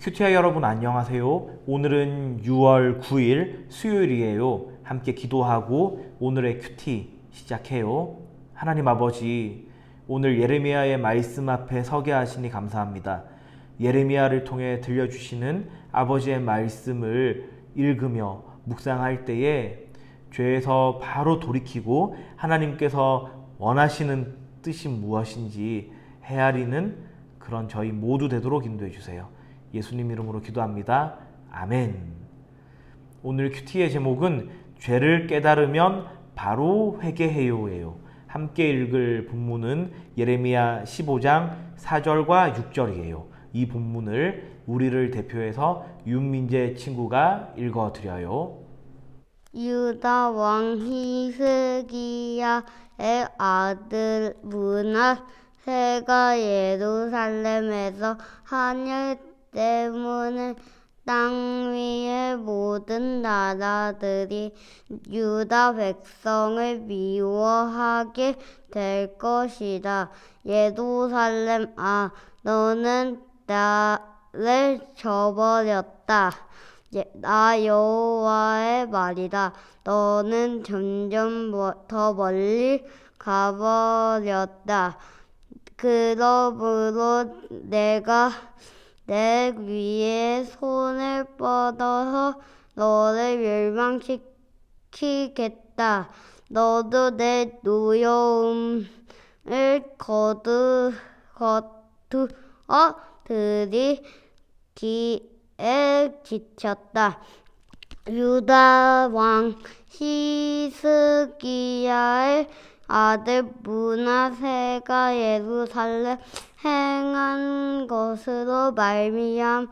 큐티아 여러분 안녕하세요. 오늘은 6월 9일 수요일이에요. 함께 기도하고 오늘의 큐티 시작해요. 하나님 아버지, 오늘 예레미야의 말씀 앞에 서게 하시니 감사합니다. 예레미야를 통해 들려주시는 아버지의 말씀을 읽으며 묵상할 때에 죄에서 바로 돌이키고 하나님께서 원하시는 뜻이 무엇인지 헤아리는 그런 저희 모두 되도록 인도해 주세요. 예수님 이름으로 기도합니다. 아멘. 오늘 큐티의 제목은 죄를 깨달으면 바로 회개해요예요. 함께 읽을 본문은 예레미야 15장 4절과 6절이에요. 이 본문을 우리를 대표해서 윤민재 친구가 읽어 드려요. 유다 왕 히스기야의 아들 문하 세가 예루살렘에서 하늘 때문에 땅 위의 모든 나라들이 유다 백성을 미워하게 될 것이다. 예루살렘 아 너는 나를 저버렸다. 예, 나 여호와의 말이다. 너는 점점 머- 더 멀리 가버렸다. 그러므로 내가 내 위에 손을 뻗어서 너를 멸망시키겠다. 너도 내 노여움을 거두 거두어 들이 기에 지쳤다. 유다 왕 히스기야의 아들 문하세가 예루살렘 행한 것으로 말미암아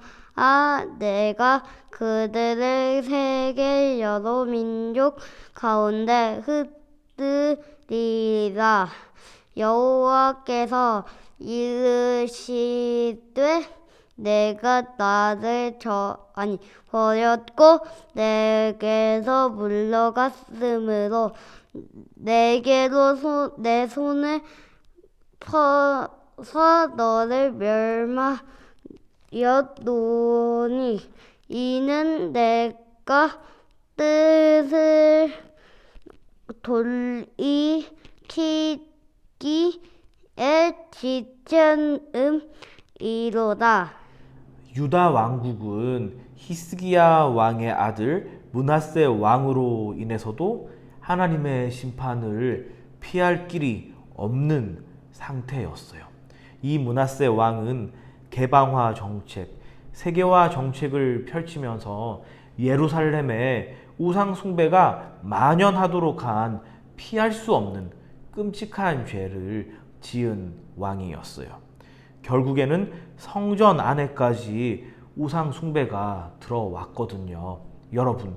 내가 그들을 세계 여러 민족 가운데 흩뜨리라. 여호와께서 이르시되 내가 나를 저 아니 버렸고 내게서 물러갔으므로 내게로 손, 내 손을 퍼서 너를 멸망하였노니 이는 내가 뜻을 돌이키기에 지천음이로다. 유다 왕국은 히스기야 왕의 아들 문하세 왕으로 인해서도 하나님의 심판을 피할 길이 없는 상태였어요. 이 문하세 왕은 개방화 정책, 세계화 정책을 펼치면서 예루살렘에 우상 숭배가 만연하도록 한 피할 수 없는 끔찍한 죄를 지은 왕이었어요. 결국에는 성전 안에까지 우상 숭배가 들어왔거든요. 여러분,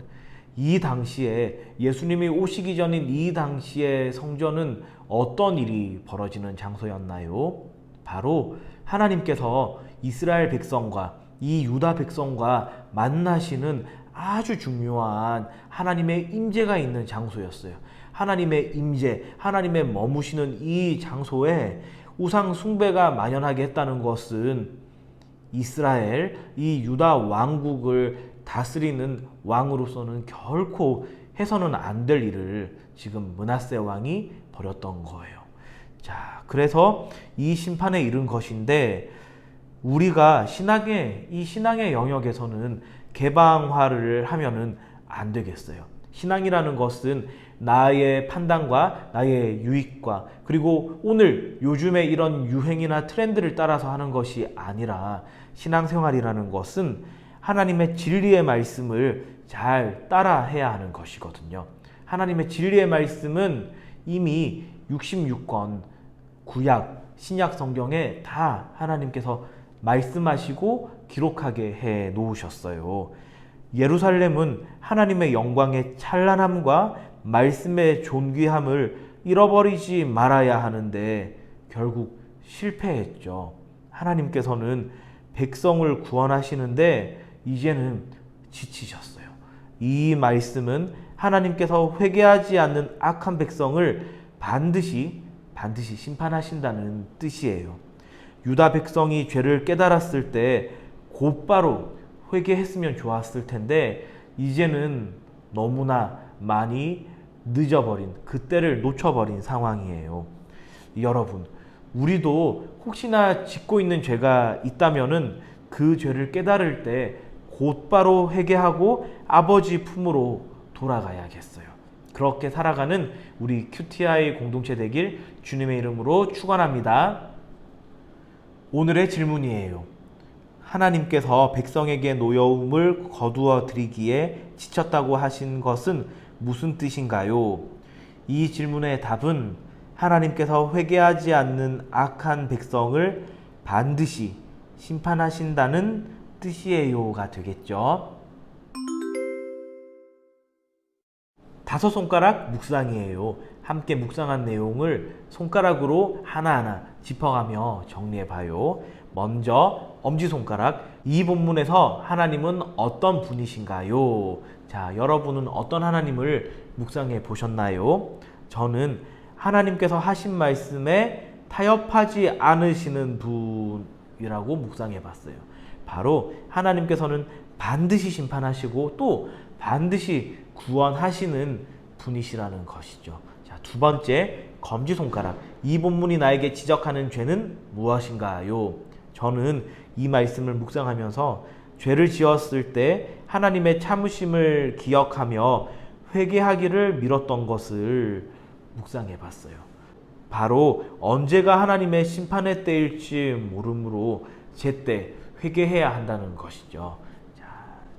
이 당시에 예수님이 오시기 전인 이 당시에 성전은 어떤 일이 벌어지는 장소였나요? 바로 하나님께서 이스라엘 백성과 이 유다 백성과 만나시는 아주 중요한 하나님의 임재가 있는 장소였어요. 하나님의 임재, 하나님의 머무시는 이 장소에 우상 숭배가 만연하게 했다는 것은 이스라엘 이 유다 왕국을 다스리는 왕으로서는 결코 해서는 안 될 일을 지금 문하세 왕이 벌였던 거예요. 자, 그래서 이 심판에 이른 것인데 우리가 신앙의 이 신앙의 영역에서는 개방화를 하면은 안 되겠어요. 신앙이라는 것은 나의 판단과 나의 유익과 그리고 오늘 요즘에 이런 유행이나 트렌드를 따라서 하는 것이 아니라 신앙생활이라는 것은 하나님의 진리의 말씀을 잘 따라해야 하는 것이거든요. 하나님의 진리의 말씀은 이미 66권 구약 신약 성경에 다 하나님께서 말씀하시고 기록하게 해 놓으셨어요. 예루살렘은 하나님의 영광의 찬란함과 말씀의 존귀함을 잃어버리지 말아야 하는데 결국 실패했죠. 하나님께서는 백성을 구원하시는데 이제는 지치셨어요. 이 말씀은 하나님께서 회개하지 않는 악한 백성을 반드시 반드시 심판하신다는 뜻이에요. 유다 백성이 죄를 깨달았을 때 곧바로 회개했으면 좋았을 텐데 이제는 너무나 많이 늦어버린 그때를 놓쳐버린 상황이에요. 여러분, 우리도 혹시나 짓고 있는 죄가 있다면은 그 죄를 깨달을 때 곧바로 회개하고 아버지 품으로 돌아가야겠어요. 그렇게 살아가는 우리 QTI 공동체 되길 주님의 이름으로 축원합니다. 오늘의 질문이에요. 하나님께서 백성에게 노여움을 거두어 드리기에 지쳤다고 하신 것은 무슨 뜻인가요? 이 질문의 답은 하나님께서 회개하지 않는 악한 백성을 반드시 심판하신다는 뜻이에요가 되겠죠. 다섯 손가락 묵상이에요. 함께 묵상한 내용을 손가락으로 하나하나 짚어가며 정리해 봐요. 먼저 엄지손가락. 이 본문에서 하나님은 어떤 분이신가요? 자, 여러분은 어떤 하나님을 묵상해 보셨나요? 저는 하나님께서 하신 말씀에 타협하지 않으시는 분이라고 묵상해 봤어요. 바로 하나님께서는 반드시 심판하시고 또 반드시 구원하시는 분이시라는 것이죠. 자, 두 번째, 검지 손가락. 이 본문이 나에게 지적하는 죄는 무엇인가요? 저는 이 말씀을 묵상하면서 죄를 지었을 때 하나님의 참으심을 기억하며 회개하기를 미뤘던 것을 묵상해 봤어요. 바로 언제가 하나님의 심판의 때일지 모르므로 제때 회개해야 한다는 것이죠. 자,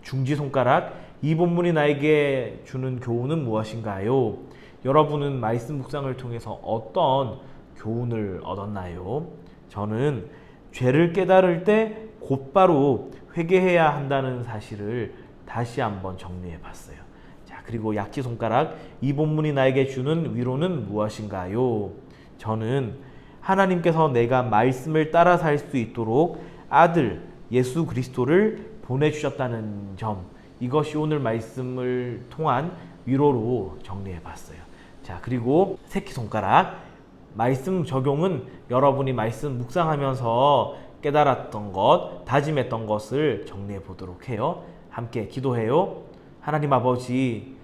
중지 손가락 이 본문이 나에게 주는 교훈은 무엇인가요? 여러분은 말씀 묵상을 통해서 어떤 교훈을 얻었나요? 저는 죄를 깨달을 때 곧바로 회개해야 한다는 사실을 다시 한번 정리해 봤어요. 자, 그리고 약지 손가락 이 본문이 나에게 주는 위로는 무엇인가요? 저는 하나님께서 내가 말씀을 따라 살 수 있도록 아들 예수 그리스도를 보내주셨다는 점 이것이 오늘 말씀을 통한 위로로 정리해 봤어요. 자, 그리고 새끼손가락 말씀 적용은 여러분이 말씀 묵상하면서 깨달았던 것, 다짐했던 것을 정리해 보도록 해요. 함께 기도해요. 하나님 아버지,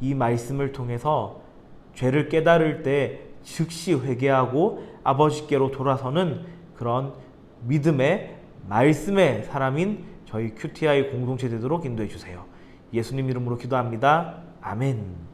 이 말씀을 통해서 죄를 깨달을 때 즉시 회개하고 아버지께로 돌아서는 그런 믿음의 말씀의 사람인 저희 QTI 공동체 되도록 인도해 주세요. 예수님 이름으로 기도합니다. 아멘.